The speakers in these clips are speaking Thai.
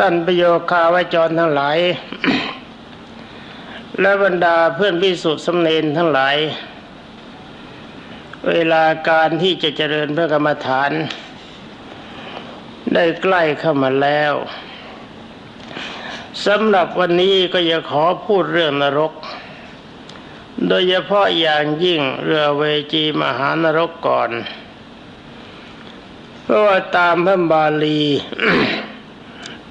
ท่านประโยคาวจรทั้งหลาย และบรรดาเพื่อนพิสุทธิสำเนนทั้งหลาย เวลาการที่จะเจริญพระกรรมฐาน ได้ใกล้เข้ามาแล้วสำหรับวันนี้ก็จะขอพูดเรื่องนรก โดยเฉพาะอย่างยิ่งเรือเวจีมหานรกก่อน เพราะว่าตามพระบาลี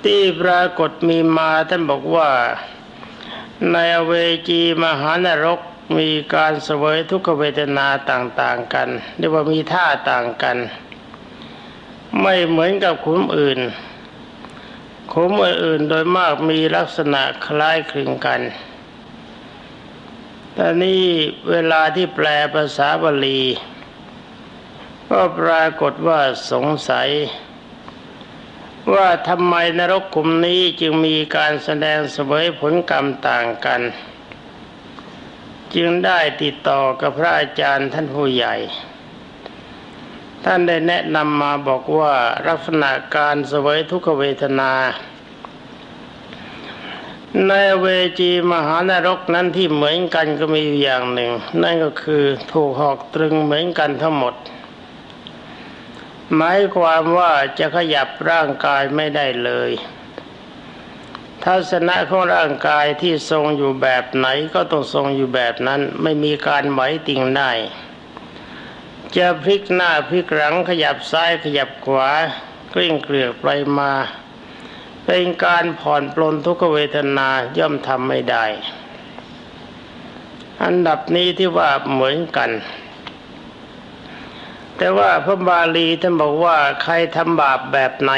ที่ปรากฏมีมาท่านบอกว่าในเวจีมหานรกมีการเสวยทุกขเวทนาต่างๆกันเรียกว่ามีท่าต่างกัน ไม่เหมือนกับขุมอื่นขุมอื่นโดยมากมีลักษณะคล้ายคลึงกันแต่นี่เวลาที่แปลภาษาบาลี ก็ปรากฏว่าสงสัย ว่าทำไมนรกขุมนี้จึงมีการแสดงเสวยผลกรรมต่างกัน จึงได้ติดต่อกับพระอาจารย์ท่านผู้ใหญ่ ท่านได้แนะนำมาบอกว่าลักษณะการเสวยทุกขเวทนาในเวจีมหานรกนั้นที่เหมือนกันก็มีอยู่อย่างหนึ่ง นั่นก็คือถูกหอกตรึงเหมือนกันทั้งหมด หมายความว่าจะขยับร่างกายไม่ได้เลยทัศนะของร่างกายที่ทรงอยู่แบบไหนก็ต้องทรงอยู่แบบนั้น ไม่มีการไหวติ่งได้จะพลิกหน้าพลิกหลังขยับซ้ายขยับขวากลิ้งเกลือกไปมา เป็นการผ่อนปลนทุกเวทนาย่อมทำไม่ได้ อันดับนี้ที่ว่าเหมือนกัน แต่ว่าพระบาลีท่านบอกว่าใครทำบาปแบบไหน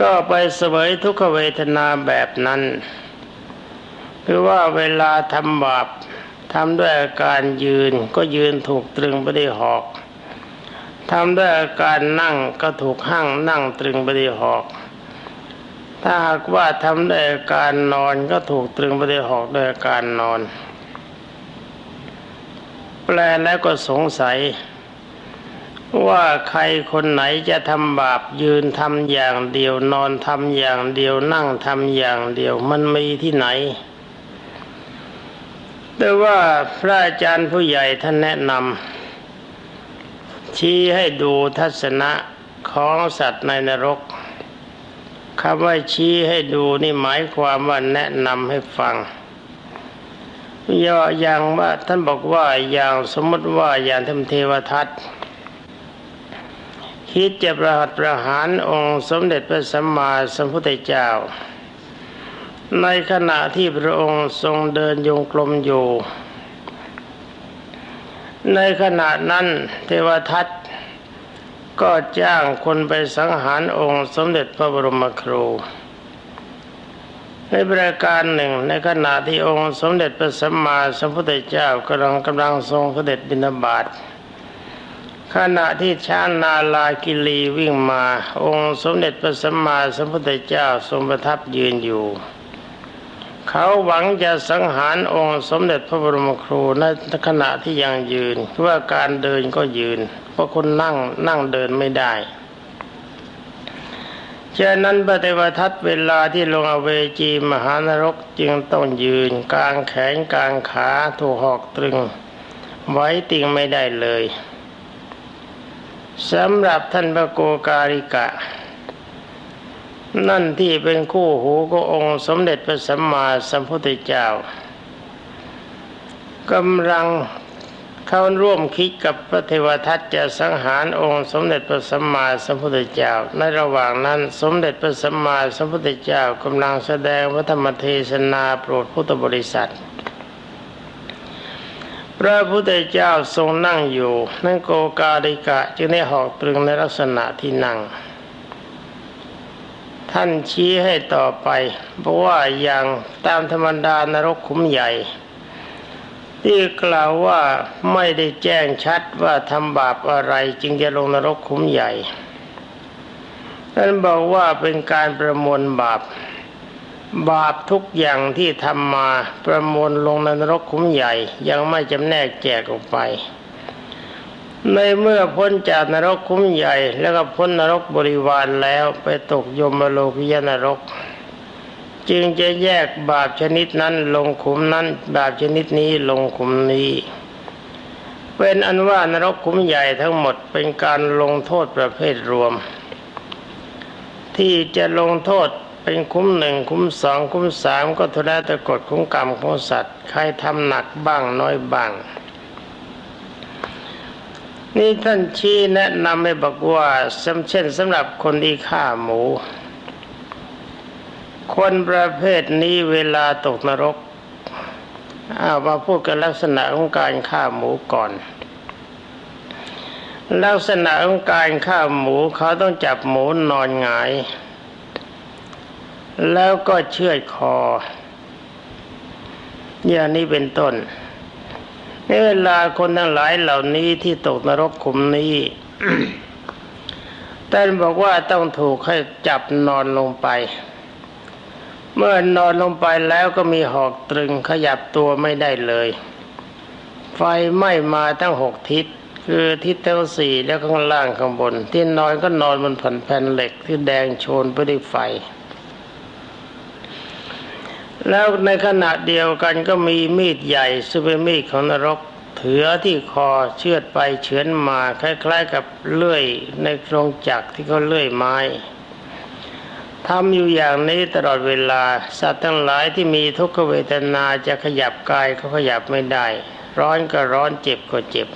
ก็ไปเสวยทุกขเวทนาแบบนั้นคือว่าเวลาทำบาปทำด้วยอาการยืนก็ยืนถูกตรึงไปด้วยหอกทำด้วยอาการนั่งก็ถูกหั่งนั่งตรึงไปด้วยหอก ถ้าหากว่าทำด้วยอาการนอนก็ถูกตรึงไปด้วยหอกด้วยอาการนอน แปลแล้วก็สงสัย ว่าใครคนไหนจะทำบาปยืนทำอย่างเดียวนอนทำอย่างเดียวนั่งทำอย่างเดียวมันมีที่ไหน แต่ว่าพระอาจารย์ผู้ใหญ่ท่านแนะนำชี้ให้ดูทัศนะของสัตว์ในนรกคำว่าชี้ให้ดูนี่หมายความว่าแนะนำให้ฟัง ย่ออย่างว่าท่านบอกว่าอย่างสมมติว่าอย่างทำเทวทัตคิดจะประหัตประหารองค์สมเด็จพระสัมมาสัมพุทธเจ้า ในขณะที่พระองค์ทรงเดินยงกลมอยู่ ในขณะนั้นเทวทัตก็จ้างคนไปสังหารองค์สมเด็จพระบรมครู ในประการหนึ่งในขณะที่องค์สมเด็จพระสัมมาสัมพุทธเจ้ากำลังกำลังทรงเสด็จบิณฑบาตขณะที่ช้างนาลากิลีวิ่งมา องค์สมเด็จพระสัมมาสัมพุทธเจ้าทรงประทับยืนอยู่ เขาหวังจะสังหารองค์สมเด็จพระบรมครูในขณะที่ยังยืนว่าการเดินก็ยืน เพราะคนนั่งนั่งเดินไม่ได้ ฉะนั้นปฏิวัติเวลาที่ลงอเวจีมหานรกจึงต้องยืนกลางแขนกลางขาถูกหอกตรึง ไว้ติงไม่ได้เลยสำหรับท่านพระโกการิกะ นั่นที่เป็นคู่หูก็องค์สมเด็จพระสัมมาสัมพุทธเจ้ากำลัง เข้าร่วมคิดกับพระเทวทัตจะสังหารองค์สมเด็จพระสัมมาสัมพุทธเจ้า ในระหว่างนั้นสมเด็จพระสัมมาสัมพุทธเจ้ากำลังแสดงพระธรรมเทศนาโปรดพุทธบริษัท พระพุทธเจ้าทรงนั่งอยู่ นั่นโกกาลิกะจึงได้หอกตรึงในลักษณะที่นั่ง ท่านชี้ให้ต่อไป เพราะว่าอย่างตามธรรมดานรกขุมใหญ่ ที่กล่าวว่าไม่ได้แจ้งชัดว่าทำบาปอะไรจึงจะลงนรกขุมใหญ่ท่านบอกว่าเป็นการประมวลบาป บาปทุกอย่างที่ทำมาประมวลลงในนรกขุมใหญ่ ยังไม่จำแนกแจกออกไป ในเมื่อพ้นจากนรกคุ้มใหญ่ แล้วก็พ้นนรกบริวารแล้วไปตกยมโลกิยนรก จึงจะแยกบาปชนิดนั้นลงขุมนั้น บาปชนิดนี้ลงขุมนี้เป็นอันว่านรกขุมใหญ่ทั้งหมดเป็นการลงโทษประเภทรวม ที่จะลงโทษเป็นคุ้มหนึ่งคุ้มสองคุ้มสามก็ทุแล้วแต่กฎของกรรมของสัตว์ ใครทำหนักบ้างน้อยบ้าง นี่ท่านชี้แนะนำให้บอกว่าเช่นสำหรับคนที่ฆ่าหมู คนประเภทนี้เวลาตกนรกเอามาพูดกันลักษณะของการฆ่าหมูก่อน ลักษณะของการฆ่าหมูเขาต้องจับหมูนอนหงาย แล้วก็เชือดคอ อย่างนี้เป็นต้น ในเวลาคนทั้งหลายเหล่านี้ที่ตกนรกขุมนี้ท่านบอกว่าต้องถูกให้จับนอนลงไป เมื่อนอนลงไปแล้วก็มีหอกตรึงขยับตัวไม่ได้เลย ไฟไหม้มาทั้งหกทิศ คือทิศทั้งสี่แล้วข้างล่างข้างบน ที่นอนก็นอนบนแผ่นแผ่นเหล็กที่แดงโชนไปด้วยไฟ แล้วในขณะเดียวกันก็มีมีดใหญ่ซึ่งเป็นมีดของนรกถือที่คอเชือดไปเฉือนมาคล้าย ๆ กับเลื่อยในโครงจักรที่เขาเลื่อยไม้ ทำอยู่อย่างนี้ตลอดเวลา สัตว์ทั้งหลายที่มีทุกขเวทนาจะขยับกายก็ขยับไม่ได้ ร้อนก็ร้อนเจ็บก็เจ็บ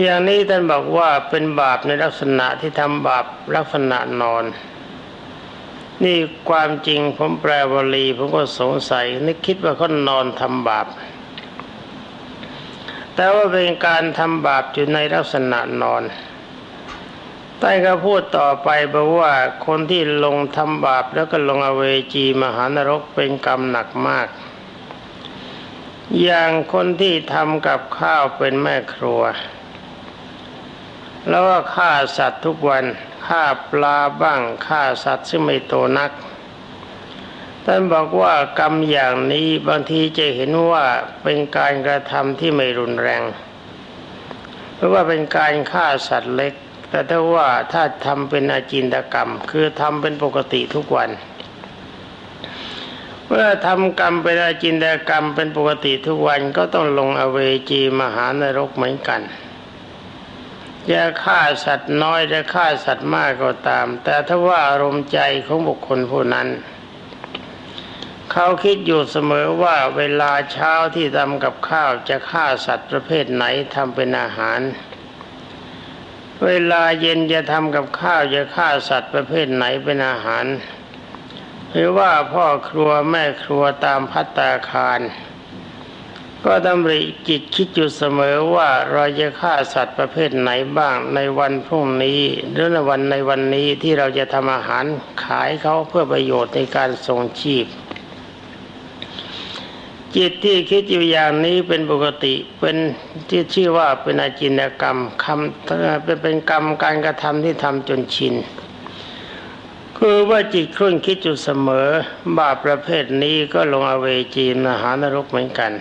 อย่างนี้ท่านบอกว่าเป็นบาปในลักษณะที่ทำบาปลักษณะนอน นี่ความจริงผมแปลวลีผมก็สงสัย นึกคิดว่าเขานอนทำบาป แต่ว่าเป็นการทำบาปอยู่ในลักษณะนอน ใต้ก็พูดต่อไปบอกว่าคนที่ลงทำบาปแล้วก็ลงอเวจีมหานรกเป็นกรรมหนักมาก อย่างคนที่ทำกับข้าวเป็นแม่ครัว แล้วก็ฆ่าสัตว์ทุกวันฆ่าปลาบ้างฆ่าสัตว์ซึ่งไม่โตนักท่านบอกว่ากรรมอย่างนี้บางทีจะเห็นว่าเป็นการกระทำที่ไม่รุนแรง เพราะว่าเป็นการฆ่าสัตว์เล็ก แต่ถ้าว่าถ้าทำเป็นอาจินตกรรม คือทำเป็นปกติทุกวัน เมื่อทำกรรมเป็นอาจินตกรรมเป็นปกติทุกวันก็ต้องลงอเวจีมหานรกเหมือนกันจะฆ่าสัตว์น้อยจะฆ่าสัตว์มากก็ตาม แต่ถ้าว่าอารมณ์ใจของบุคคลผู้นั้น เขาคิดอยู่เสมอว่าเวลาเช้าที่ทำกับข้าวจะฆ่าสัตว์ประเภทไหนทำเป็นอาหาร เวลาเย็นจะทำกับข้าวจะฆ่าสัตว์ประเภทไหนเป็นอาหาร หรือว่าพ่อครัวแม่ครัวตามพัตตาคาร ก็ดำริจิตคิดอยู่เสมอว่าเราจะฆ่าสัตว์ประเภทไหนบ้างในวันพรุ่งนี้ หรือในวันในวันนี้ที่เราจะทำอาหารขายเขาเพื่อประโยชน์ในการทรงชีพ จิตที่คิดอยู่อย่างนี้เป็นปกติเป็นที่ชื่อว่าเป็นอาจินกรรมคำเป็นเป็นกรรมการกระทำที่ทำจนชินคือว่าจิตครุ่นคิดอยู่เสมอ บาปประเภทนี้ก็ลงอเวจีมหานรกเหมือนกัน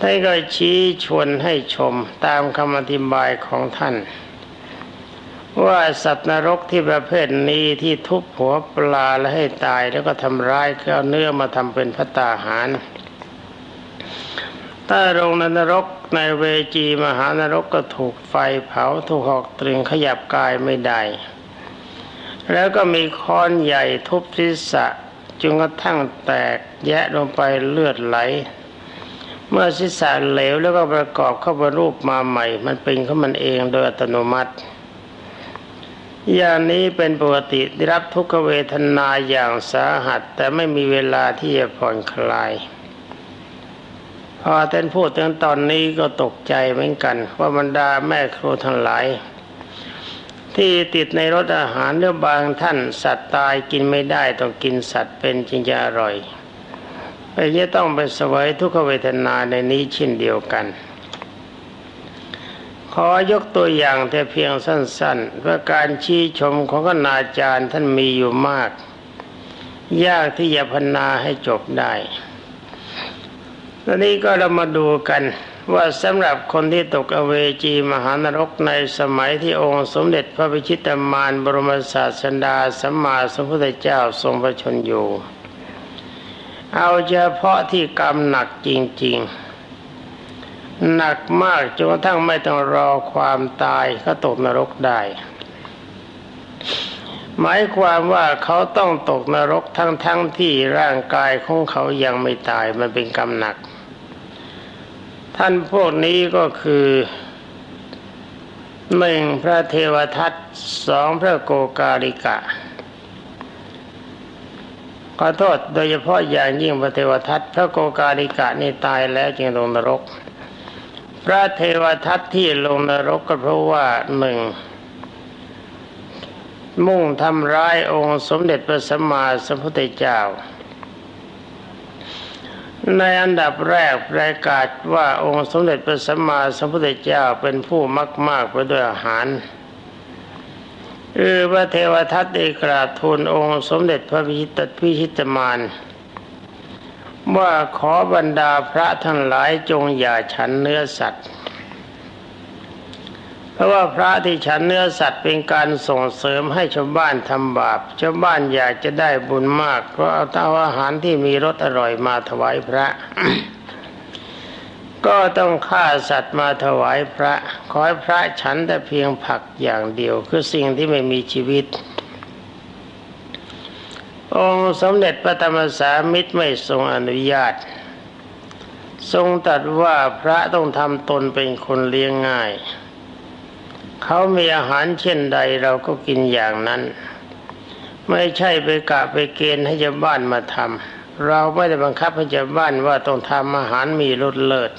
ท่านก็ชี้ชวนให้ชมตามคำอธิบายของท่าน ว่าสัตว์นรกที่ประเภทนี้ที่ทุบหัวปลาและให้ตายแล้วก็ทำร้ายเอาเนื้อมาทำเป็นพัตตาหารถ้าลงในนรกในเวจีมหานรกก็ถูกไฟเผาถูกหอกตรึงขยับกายไม่ได้ แล้วก็มีค้อนใหญ่ทุบศีรษะจนกระทั่งแตกแยะลงไปเลือดไหล เมื่อศีรษะเหลวแล้วก็ประกอบเข้าไปรูปมาใหม่ มันเป็นของมันเองโดยอัตโนมัติ อย่างนี้เป็นปกติได้รับทุกขเวทนาอย่างสาหัส แต่ไม่มีเวลาที่จะผ่อนคลาย พอท่านพูดถึงตอนนี้ก็ตกใจเหมือนกัน ว่าบรรดาแม่ครัวทั้งหลาย ที่ติดในรสอาหารเรือบางท่านสัตว์ตายกินไม่ได้ต้องกินสัตว์เป็นจึงจะอร่อยไปจะต้องไปเสวยทุกขเวทนาในนี้เช่นเดียวกัน อยกตัวอย่างแต่เพียงสั้นๆว่าการชี้ชมของคณาจารย์ท่านมีอยู่มาก ยากที่จะพรรณนาให้จบได้ตอนนี้ก็เรามาดูกันว่าสำหรับคนที่ตกอเวจีมหานรกในสมัยที่องค์สมเด็จพระพิชิตมารบรมศาสดาสัมมาสัมพุทธเจ้าทรงพระชนอยู่ เอาเฉพาะที่กรรมหนักจริง ๆ หนักมากจนกระทั่งไม่ต้องรอความตายก็ตกนรกได้ หมายความว่าเขาต้องตกนรกทั้งๆทที่ร่างกายของเขายังไม่ตายมันเป็นกรรมหนัก ท่านพวกนี้ก็คือหนึ่งพระเทวทัตสองพระโกกาลิกะขอโทษโดยเฉพาะอย่างยิ่งพระเทวทัตพระโกกาลิกะนี่ตายแล้วจึงลงนรก พระเทวทัตที่ลงนรกก็เพราะว่าหนึ่งมุ่งทำร้ายองค์สมเด็จพระสัมมาสัมพุทธเจ้า ในอันดับแรกประกาศว่าองค์สมเด็จพระสัมมาสัมพุทธเจ้าเป็นผู้มากมากไปด้วยอาหารคือพระเทวทัตได้กราบทูลองค์สมเด็จพระพิชิตพิชิตมาร ว่าขอบรรดาพระทั้งหลายจงอย่าฉันเนื้อสัตว์ เพราะว่าพระที่ฉันเนื้อสัตว์เป็นการส่งเสริมให้ชาวบ้านทำบาปชาวบ้านอยากจะได้บุญมาก เพราะเอาเต้าอาหารที่มีรสอร่อยมาถวายพระ ก็ต้องฆ่าสัตว์มาถวายพระ ขอให้พระฉันแต่เพียงผักอย่างเดียว คือสิ่งที่ไม่มีชีวิต องค์สมเด็จพระธรรมสามิตรไม่ทรงอนุญาต ทรงตรัสว่าพระต้องทำตนเป็นคนเลี้ยงง่าย เขามีอาหารเช่นใดเราก็กินอย่างนั้น ไม่ใช่ไปกะไปเกณฑ์ให้ชาวบ้านมาทำเราไม่ได้บังคับให้ชาวบ้านว่าต้องทำอาหารมีรสเลิศ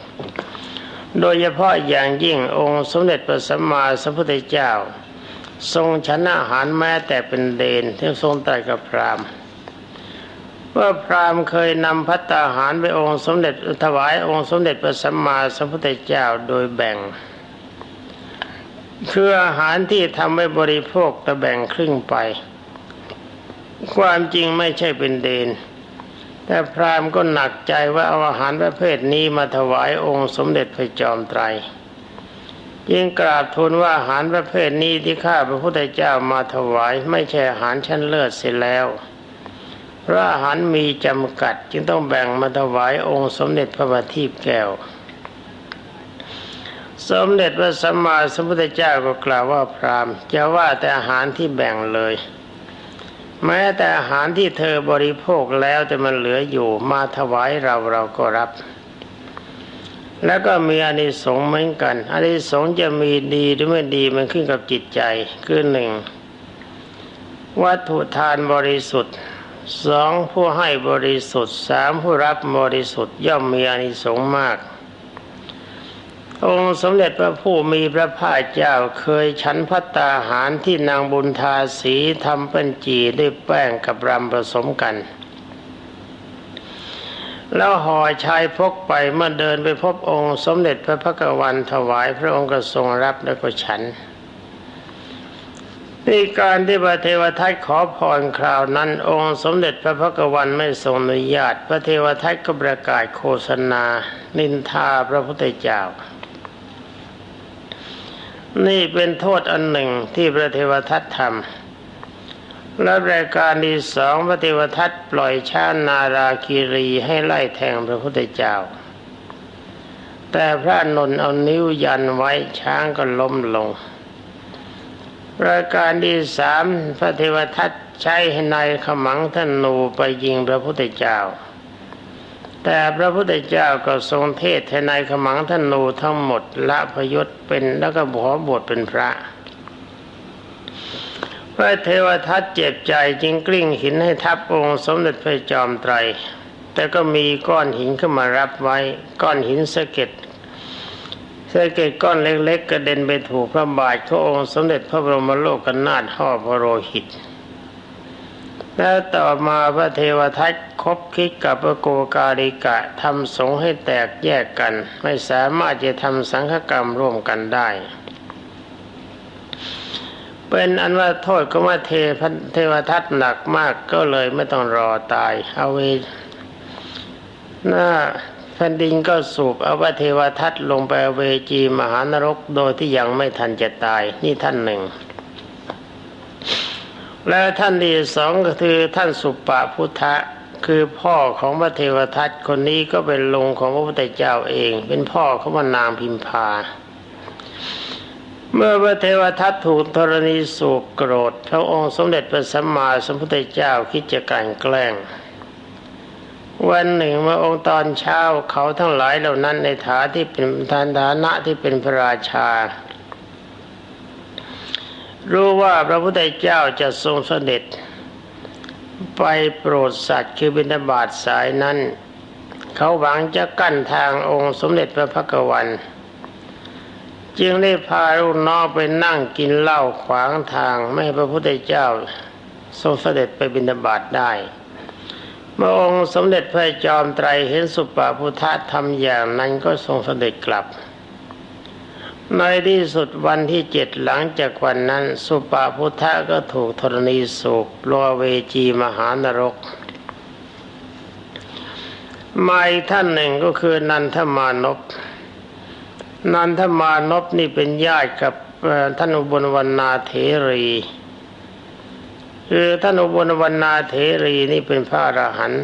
โดยเฉพาะอย่างยิ่งองค์สมเด็จพระสัมมาสัมพุทธเจ้า ทรงฉันอาหารแม้แต่เป็นเดนที่ทรงตรัสกับพราหมณ์ว่าพราหมณ์เคยนำพัตตาหารไปองค์สมเด็จถวายองค์สมเด็จพระสัมมาสัมพุทธเจ้าโดยแบ่ง คืออาหารที่ทำให้บริโภคแต่แบ่งครึ่งไป ความจริงไม่ใช่เป็นเดน แต่พราหมณ์ก็หนักใจว่าเอาอาหารประเภทนี้มาถวายองค์สมเด็จพระจอมไตร ยิ่งกราบทูลว่าอาหารประเภทนี้ที่ข้าพระพุทธเจ้ามาถวาย ไม่ใช่อาหารชั้นเลิศเสียแล้วพระอาหารมีจำกัดจึงต้องแบ่งมาถวายองค์สมเด็จพระบัณฑิตแก้ว สมเด็จพระสัมมาสัมพุทธเจ้าก็กล่าวว่าพราหมณ์จะว่าแต่อาหารที่แบ่งเลย แม้แต่อาหารที่เธอบริโภคแล้วแต่มันเหลืออยู่มาถวายเราเราก็รับ แล้วก็มีอานิสงส์เหมือนกันอานิสงส์จะมีดีหรือไม่ดีมันขึ้นกับจิตใจคือหนึ่งวัตถุทานบริสุทธิ์สองผู้ให้บริสุทธิ์สามผู้รับบริสุทธิ์ย่อมมีอานิสงส์มาก องค์สมเด็จพระผู้มีพระภาคเจ้าเคยฉันพัตตาหารที่นางบุญทาสีทำเป็นจีด้วยแป้งกับรำผสมกัน แล้วห่อชายพกไปเมื่อเดินไปพบองค์สมเด็จพระพักวันถวายพระองค์ก็ทรงรับแล้วก็ฉันนี่การที่พระเทวทัตขอพรคราวนั้น องค์สมเด็จพระพักวันไม่ทรงอนุญาต พระเทวทัตก็ประกาศโฆษณา นินทาพระพุทธเจ้า นี่เป็นโทษอันหนึ่งที่พระเทวทัตทำ และรายการที่สองพระเทวทัตปล่อยช้านาราคีรีให้ไล่แทงพระพุทธเจ้า แต่พระนนท์เอานิ้วยันไว้ช้างก็ล้มลง รายการที่สามพระเทวทัตใช้ให้นายขมังธนูไปยิงพระพุทธเจ้า แต่พระพุทธเจ้าก็ทรงเทศให้นายขมังธนูทั้งหมดละพยศเป็นแล้วก็ขอบวชเป็นพระ พระเทวทัตเจ็บใจจึงกลิ้งหินให้ทับองค์สมเด็จพระจอมไตร แต่ก็มีก้อนหินขึ้นมารับไว้ ก้อนหินสะเก็ดสะเก็ดก้อนเล็กๆกระเด็นไปถูกพระบาทขององค์สมเด็จพระบรมโลกนาถห่อพระโลหิต แล้วต่อมาพระเทวทัตคบคิดกับพระโกกาลิกะทำสงให้แตกแยกกัน ไม่สามารถจะทำสังฆกรรมร่วมกันได้ เป็นอันว่าโทษก็ว่าเทพเทวทัตหนักมากก็เลยไม่ต้องรอตายเอาเวหน้าแผ่นดินก็สูบเอาพระเทวทัตลงไปเวจีมหานรกโดยที่ยังไม่ทันจะตายนี่ท่านหนึ่ง แล้วท่านที่สองก็คือท่านสุปปพุทธะคือพ่อของพระเทวทัตคนนี้ก็เป็นลุงของพระพุทธเจ้าเอง เป็นพ่อของพระนางพิมพา เมื่อพระเทวทัตถูกธรณีสูบโกรธพระองค์สมเด็จพระสัมมาสัมพุทธเจ้าคิดจะกลันแกล้ง วันหนึ่งเมื่อองค์ตอนเช้าเขาทั้งหลายเหล่านั้นในฐาที่เป็นทานฐานะที่เป็นพระราชา รู้ว่าพระพุทธเจ้าจะทรงเสด็จ ไปโปรดสัตว์คือบิณฑบาตสายนั้น เขาหวังจะกั้นทางองค์สมเด็จพระพักวัน จึงได้พาลูกน้องไปนั่งกินเหล้าขวางทางไม่ให้พระพุทธเจ้าทรงเสด็จไปบิณฑบาตได้เมื่อองค์สมเด็จพระจอมไตรเห็นสุปาพุทธะทำอย่างนั้นก็ทรงเสด็จกลับ ในที่สุดวันที่เจ็ดหลังจากวันนั้น สุปาพุทธะก็ถูกธรณีสูบลวเวจีมหานรกมาอีกท่านหนึ่งก็คือนันทมานพ นันทมานพนี่เป็นญาติกับท่านอุบลวรรณาเถรี คือท่านอุบลวรรณาเถรีนี่เป็นพระอรหันต์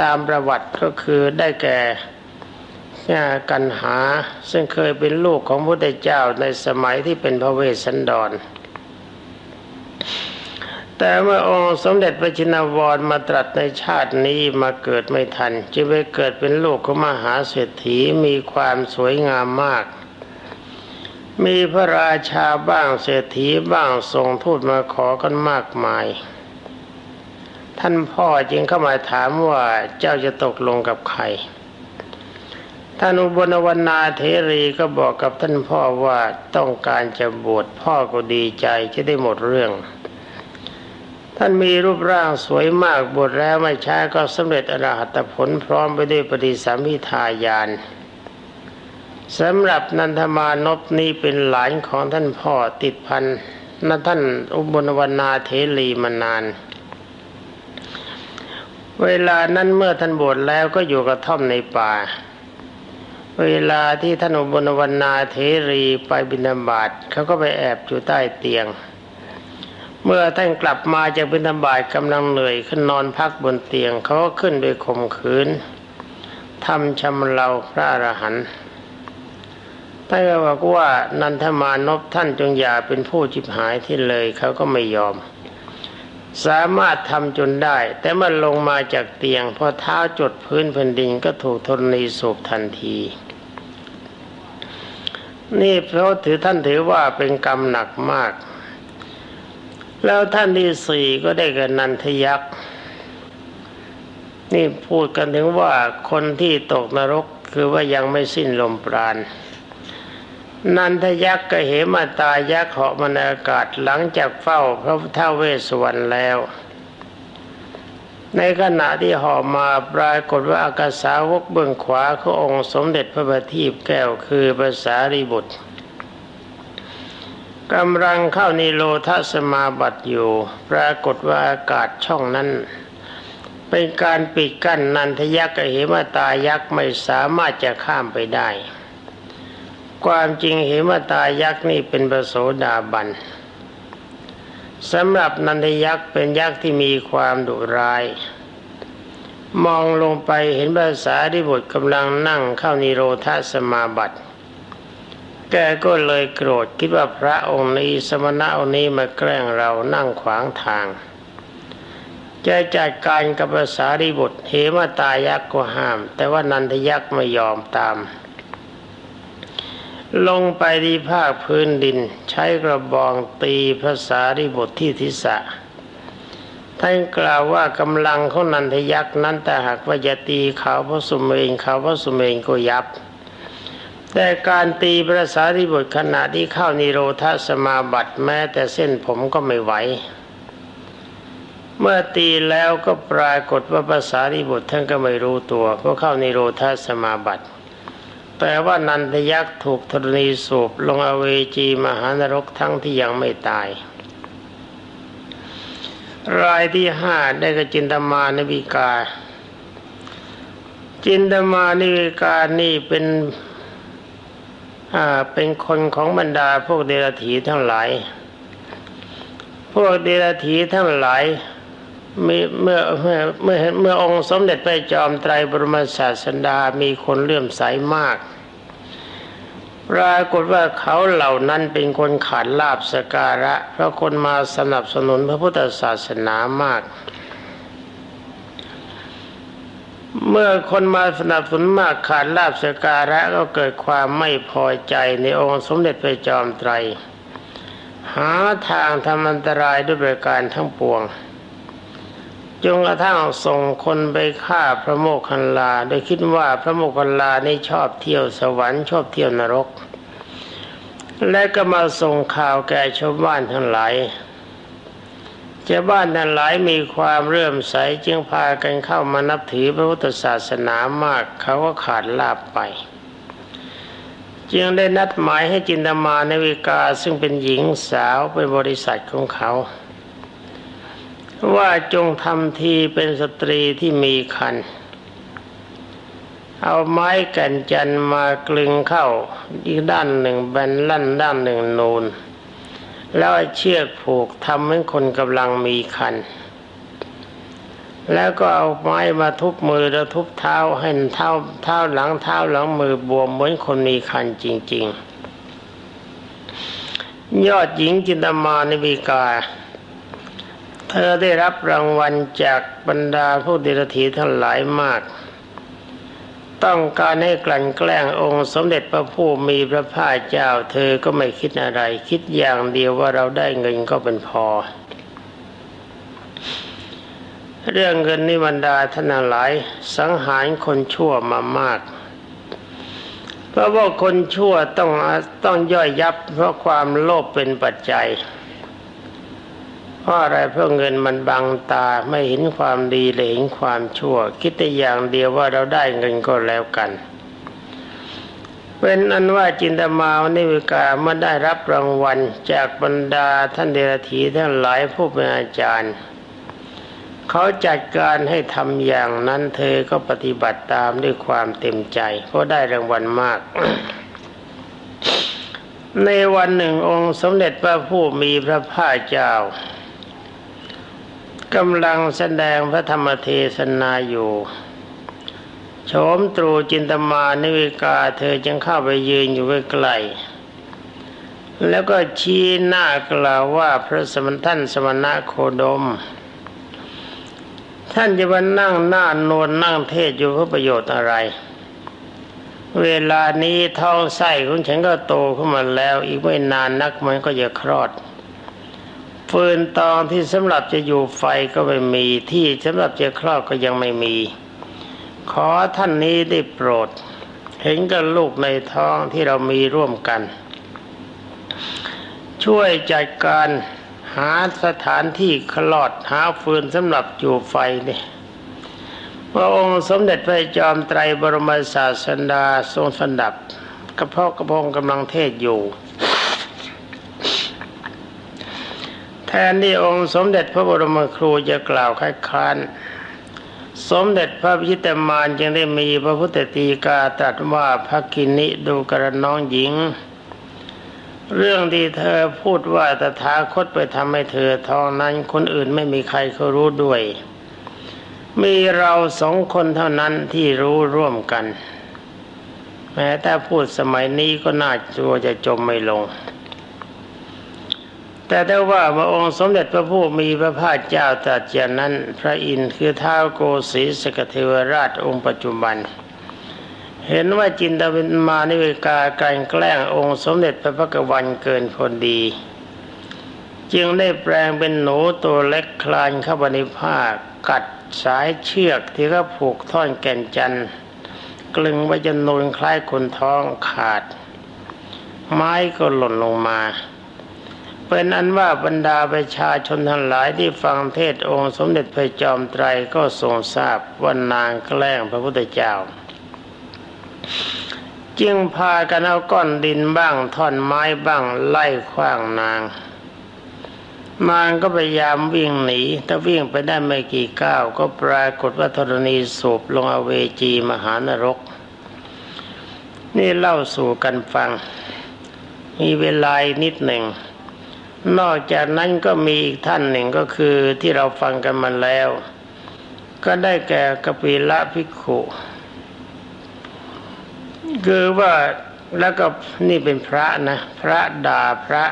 ตามประวัติก็คือได้แก่กันหา ซึ่งเคยเป็นลูกของพระพุทธเจ้าในสมัยที่เป็นพระเวสสันดร แต่เมื่อองค์สมเด็จพระจินวรมาตรัสในชาตินี้มาเกิดไม่ทันจึงไปเกิดเป็นลูกของมหาเศรษฐีมีความสวยงามมาก มีพระราชาบ้างเศรษฐีบ้างส่งทูตมาขอกันมากมาย ท่านพ่อจึงเข้ามาถามว่าเจ้าจะตกลงกับใครท่านอุบลวรรณาเทรีก็บอกกับท่านพ่อว่าต้องการจะบวชพ่อก็ดีใจจะได้หมดเรื่อง ท่านมีรูปร่างสวยมากบวชแล้วไม่ช้าก็สำเร็จอรหัตผลพร้อมไปด้วยปฏิสัมพิทายานสำหรับนันทมานพนี้เป็นหลานของท่านพ่อติดพันนันท่านอุบลวรรณาเทรีมานาน เวลานั้นเมื่อท่านบวชแล้วก็อยู่กระท่อมในป่า เวลาที่ท่านอุบลวรรณาเทรีไปบิณฑบาตเขาก็ไปแอบอยู่ใต้เตียง เมื่อท่านกลับมาจากบิณฑบาตกำลังเหนื่อยขึ้นนอนพักบนเตียงเขาก็ขึ้นโดยข่มขืนทำชำเราพระอรหันต์ท่านก็บอกว่านันทมานพท่านจงอย่าเป็นผู้จิบหายที่เลยเขาก็ไม่ยอม สามารถทำจนได้ แต่มื่อลงมาจากเตียง พอเท้าจดพื้นแผ่นดินก็ถูกธรณีสูบทันที นี่เพราะถือท่านถือว่าเป็นกรรมหนักมาก แล้วท่านที่สี่ก็ได้กับนันทยักษ์ นี่พูดกันถึงว่าคนที่ตกนรกคือว่ายังไม่สิ้นลมปราณ นันทยักษ์ก็เหมาตายักษ์เหาะมาในอากาศหลังจากเฝ้าพระพุทธเวสสวรรณแล้ว ในขณะที่เหาะมาปรากฏว่าอากาสาวกเบื้องขวาขององค์สมเด็จพระบัณฑิตแก้วคือภาษารีบุตร กำลังเข้านิโรธสมาบัติอยู่ ปรากฏว่าอากาศช่องนั้น เป็นการปิดกั้นนันทยักษ์กับเหมตายักษ์ไม่สามารถจะข้ามไปได้ ความจริงเหมตายักษ์นี่เป็นประโสดาบันสำหรับนันทยักษ์เป็นยักษ์ที่มีความดุร้าย มองลงไปเห็นภาษาที่บทกำลังนั่งเข้านิโรธาสมาบัติ แกก็เลยโกรธคิดว่าพระองค์นี้สมณะองค์นี้มาแกล้งเรานั่งขวางทางจะจัดการกับภาษารีบุตรเหมาตายักษ์ก็ห้าม แต่ว่านันทยักษ์ไม่ยอมตาม ลงไปที่ภาคพื้นดินใช้กระบองตีภาษารีบุตรที่ทิศะท่านกล่าวว่ากำลังของนันทยักษ์นั้นแต่หากว่าจะตีเขาพระสุเมนเขาพระสุเมนก็ยับ แต่การตีภาษารีบุตรขณะที่เข้านิโรธาสมาบัติแม้แต่เส้นผมก็ไม่ไหว เมื่อตีแล้วก็ปรากฏว่าภาษาริบุตรท่านก็ไม่รู้ตัวเพราะเข้าในโรธาสมาบัติแต่ว่านันทยักษ์ถูกธรณีสูบลงอเวจีมหานรกทั้งที่ยังไม่ตาย รายที่ห้าได้กบจินตมานวิกา จินตมานิวิกานี่เป็น เป็นคนของบรรดาพวกเดรัจฉีทั้งหลาย พวกเดรัจฉีทั้งหลายมีเมื่อเมื่อเมื่อเมื่อองค์สมเด็จพระจอมไตรบรมศาสดามีคนเลื่อมใสมาก ปรากฏว่าเขาเหล่านั้นเป็นคนขาดลาบสการะเพราะคนมาสนับสนุนพระพุทธศาสนามาก เมื่อคนมาสนับสนุนมากขาดลาบสการะก็เกิดความไม่พอใจในองค์สมเด็จพระจอมไตร หาทางทำอันตรายด้วยประการทั้งปวงจนกระทั่งส่งคนไปฆ่าพระโมคคัลลา โดยคิดว่าพระโมคคัลลานี่ชอบเที่ยวสวรรค์ชอบเที่ยวนรก และก็มาส่งข่าวแก่ชาวบ้านทั้งหลาย ชาบ้านทั้งหลายมีความเรื่มใสจึงพากันเข้ามานับถือพระพุทธศาสนามาก เขาก็ขาดลาบไป จึงได้นัดหมายให้จินตมาในวิกาซึ่งเป็นหญิงสาวเป็นบริษัทของเขา ว่าจงทำทีเป็นสตรีที่มีคันเอาไม้กันจันมากลึงเข้าอีกด้านหนึ่งแบนลั่นด้านหนึ่งนูน แล้วเชือกผูกทำเหมือนคนกำลังมีคัน แล้วก็เอาไม้มาทุบมือแล้วทุบเท้าให้เท้าเท้าหลังเท้าหลังมือบวมเหมือนคนมีคันจริง ๆ ยอดหญิงจินตมานิวิกา เธอได้รับรางวัลจากบรรดาผู้เดรธีทั้งหลายมาก ต้องการให้กลั่นแกล้งองค์สมเด็จพระผู้มีพระภาคเจ้า เธอก็ไม่คิดอะไร คิดอย่างเดียวว่าเราได้เงินก็เป็นพอ เรื่องเงินนิบรรดาท่านหลาย สังหารคนชั่วมามาก เพราะว่าคนชั่วต้องต้องย่อยยับเพราะความโลภเป็นปัจจัย เพราะอะไรเพราะเงินมันบังตาไม่เห็นความดีเลยเห็นความชั่ว คิดแต่อย่างเดียวว่าเราได้เงินก็แล้วกันเป็นอันว่าจินตมาวนิวิกาเมื่อได้รับรางวัลจากบรรดาท่านเดรัจฉีทั้งหลายผู้เป็นอาจารย์ เขาจัดการให้ทำอย่างนั้นเธอก็ปฏิบัติตามด้วยความเต็มใจ เพราะได้รางวัลมาก ในวันหนึ่งองค์สมเด็จพระผู้มีพระภาคเจ้า กำลังแสดงพระธรรมเทศนาอยู่ โฉมตรูจินตมานิวิกาเธอจึงเข้าไปยืนอยู่ใกล้ๆแล้วก็ชี้หน้ากล่าวว่าพระสมณท่านสมณะโคดม ท่านจะมานั่งหน้านวลนั่งเทศอยู่เพื่อประโยชน์อะไร เวลานี้ท้องไส้ของฉันก็โตขึ้นมาแล้ว อีกไม่นานนักมันก็จะคลอด ฟืนตองที่สำหรับจะอยู่ไฟก็ไม่มีที่สำหรับจะคลอดก็ยังไม่มี ขอท่านนี้ได้โปรด เห็นกับลูกในท้องที่เรามีร่วมกัน ช่วยจัดการหาสถานที่คลอดหาฟืนสำหรับจูไฟนี่พระองค์สมเด็จพระจอมไตรบรมศาสดาทรงสดับกระเพาะกระพงกำลังเทศอยู่ แท นที่องค์สมเด็จพระบรมครูจะกล่าวคัดค้านสมเด็จพระพิชิตมารจึงได้มีพระพุทธตีกาตรัสว่าพระกินิดูกระน้องหญิง เรื่องที่เธอพูดว่าตถาคตไปทำให้เธอท้องนั้นคนอื่นไม่มีใครเขารู้ด้วย มีเราสองคนเท่านั้นที่รู้ร่วมกัน แม้แต่พูดสมัยนี้ก็น่าจัวจะจมไม่ลง แต่ได้ว่าพระองค์สมเด็จพระผู้มีพระภาคเจ้าตรัสอย่างนั้น พระอินทร์คือท้าวโกสีสกเทวราชองค์ปัจจุบัน เห็นว่าจินตวินมานิเวกาการแกล้งองค์สมเด็จพระพักวันเกินคนดี จึงได้แปลงเป็นหนูตัวเล็กคลานเข้าไปในผ้ากัดสายเชือกที่เขาผูกท่อนแก่นจันทร์กลึงไว้จนนูนคล้ายคนท้องขาด ไม้ก็หล่นลงมา เป็นอันว่าบรรดาประชาชนทั้งหลายที่ฟังเทศองค์สมเด็จพระจอมไตรก็ทรงทราบว่านางแกล้งพระพุทธเจ้า จึงพากันเอาก้อนดินบ้างท่อนไม้บ้างไล่ขว้างนางมารก็พยายามวิ่งหนีถ้าวิ่งไปได้ไม่กี่ก้าว ก็ปรากฏว่าธรณีสูบลงอเวจีมหานรก นี่เล่าสู่กันฟัง มีเวลานิดหนึ่ง นอกจากนั้นก็มีอีกท่านหนึ่งก็คือที่เราฟังกันมาแล้ว ก็ได้แก่กปิละภิกขุคือว่าแล้วก็นี่เป็นพระนะ พระด่าพระ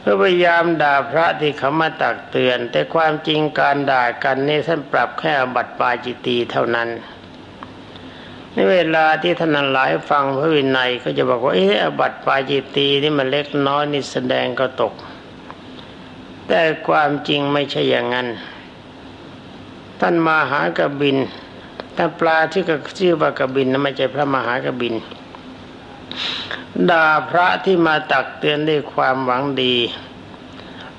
เพื่อพยายามด่าพระที่เขามาตักเตือน แต่ความจริงการด่ากันนี่ท่านปรับแค่บัตรปาจิตีเท่านั้น ในเวลาที่ท่านหลายฟังพระวินัยก็จะบอกว่าเออบัตรปาจิตีนี่มันเล็กน้อยนี่แสดงก็ตก แต่ความจริงไม่ใช่อย่างนั้น ท่านมหากบินถ้าปลาที่กชื่อว่ากบินนะไม่ใช่พระมหากบินด่าพระที่มาตักเตือนด้วยความหวังดี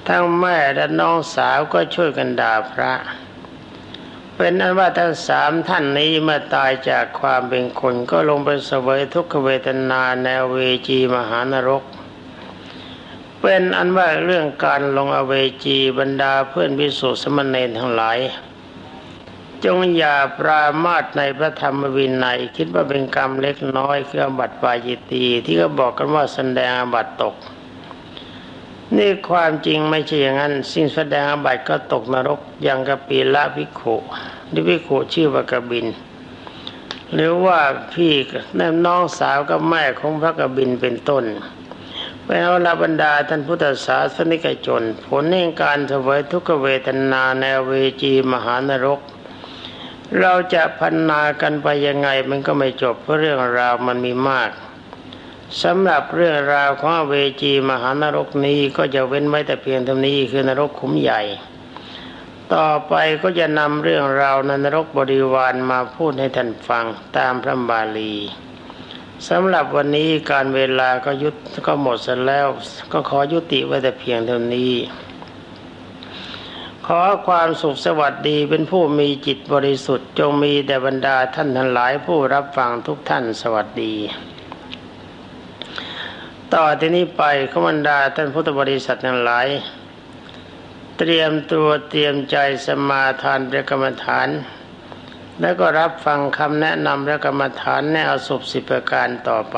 ทั้งแม่และน้องสาวก็ช่วยกันด่าพระ เป็นอันว่าทั้งสามท่านนี้เมื่อตายจากความเป็นคนก็ลงไปเสวยทุกขเวทนาแนวเวจีมหานรก เป็นอันว่าเรื่องการลงอเวจีบรรดาเพื่อนพิสุสมณเณรทั้งหลาย จงอย่าปรามาสในพระธรรมวินัยคิดว่าเป็นกรรมเล็กน้อยคืออบัติปาจิตีที่เขาบอกกันว่าแสดงอบัตตก นี่ความจริงไม่ใช่อย่างนั้น สิ่งแสดงอาบัติก็ตกนรกอย่างกะปีละพิกขุนี่พิกขุชื่อว่ากบิน หรือว่าพี่น้องสาวกับแม่ของพระกบินเป็นต้นเป็นเอาลาบรรดาท่านพุทธศาสนิกชน ผลแห่งการเสวยทุกขเวทนาในเวจีมหานรก เราจะพันนากันไปยังไงมันก็ไม่จบเพราะเรื่องราวมันมีมาก สำหรับเรื่องราวของเวจีมหานรกนี้ก็จะเว้นไว้แต่เพียงเท่านี้คือนรกขุมใหญ่ ต่อไปก็จะนำเรื่องราวในนรกบริวารมาพูดให้ท่านฟังตามพระบาลีสำหรับวันนี้การเวลาก็ยุดก็หมดเสร็จแล้ว ก็ขอยุติไว้แต่เพียงเท่านี้ ขอความสุขสวัสดีเป็นผู้มีจิตบริสุทธิ์จงมีแด่บรรดาท่านทั้งหลายผู้รับฟังทุกท่านสวัสดี ต่อที่นี้ไปขบรรดาท่านพุทธบริษัททั้งหลาย เตรียมตัวเตรียมใจสมาทานประกรรมฐาน แล้วก็รับฟังคำแนะนำพระกรรมฐานแนวสุบสิบประการต่อไป